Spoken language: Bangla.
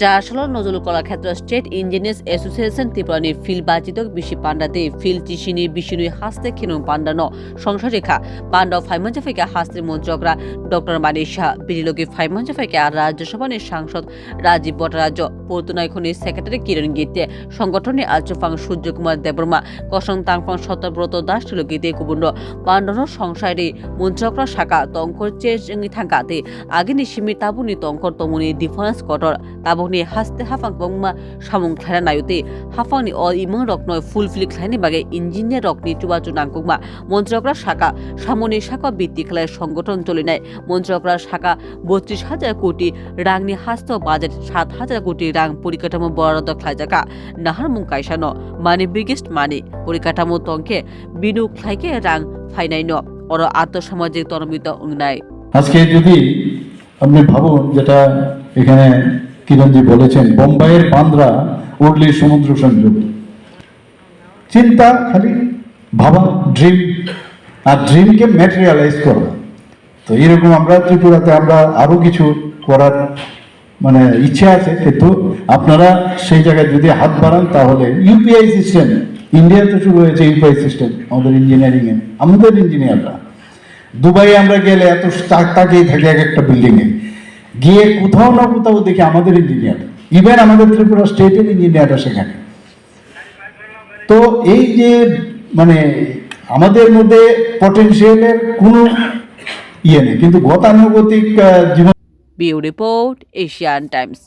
চারশাল Nazrul Kalakshetra state engineers association ত্রিপুরানি ফিল বাচিত বিশি পান্ডাতে ফিল চিশিনি বিশুনি হাস্তে খিনু পান্ডানো সংসারেখা পান্ড ফাইমঞ্জাফাইকে হাস্তের মন্ত্রকরা ডক্টর মানি শাহ বিরিলোকি ফাইমঞ্জাফাইকে আর রাজ্যসভার সাংসদ রাজীব ভট্টারাজ্য পৌরনায়খনি সেক্রেটারি কিরণ গীতে সংগঠনের আচফাং সূর্যকুমার দেববর্মা, কসং তাংফাং সত্যব্রত দাস তিলকিতে কুবুন্ড। পান্ডন সংসারে মন্ত্রকরা শাখা তংকর চে থাকাতে আগিনি সিমি তাবুনি তংকর তমুনি ডিফারেন্স কটর। তাবুনি হাস্তে হাফাং বংমা সামুং খেলা নায়ুতে। হাফাংনি অ ইমং রকনয় ফুলফিলি খেলানি বাগে ইঞ্জিনিয়ার রকনি চুবাচু নাংকুকমা মন্ত্রকরা শাখা সামনি শাখা ভিত্তি খেলায় সংগঠন চলে নেয়। মন্ত্রকরা শাখা, বত্রিশ হাজার কোটি রাংনি হাস্ত বাজেট, সাত হাজার কোটি রাং পরিকাঠামো বরাদ্দ খাইজাকা নাহার মুং কাইসানো মানে বিগেস্ট মানে পরিকাঠামো তংকে বিনু খাইকে রাং ফাইনাইন অর আত্মসামাজিক তরমিত উংনায় আজকে যদি আপনি ভাবুন যেটা এখানে কিরণজি বলেছেন, বোম্বাইয়ের বান্দ্রা উডলি সমুদ্র সংযোগ। চিন্তা খালি, ভাবা ড্রিম আর ড্রিমকে ম্যাটেরিয়ালাইজ করা। তো এরকম আমরা ত্রিপুরাতে আমরা আরও কিছু করার মানে ইচ্ছে আছে, কিন্তু আপনারা সেই জায়গায় যদি হাত বাড়ান, তাহলে ইউপিআই সিস্টেম ইন্ডিয়াতে শুরু হয়েছে ইউপিআই সিস্টেম আমাদের ইঞ্জিনিয়ারিং এ, আমাদের ইঞ্জিনিয়াররা দুবাই আমরা গেলে এত তাক তাকিয়ে থাকে এক একটা বিল্ডিং এ। গিয়ে কোথাও না কোথাও দেখি আমাদের ইঞ্জিনিয়ার ইভেন আমাদের ত্রিপুরা স্টেটের ইঞ্জিনিয়াররা সেখানে। তো এই যে মানে আমাদের মধ্যে পটেনশিয়ালের কোনো ইয়ে নেই। কিন্তু গতানুগতিক জীবন বিউ রিপোর্ট এশিয়ান টাইমস।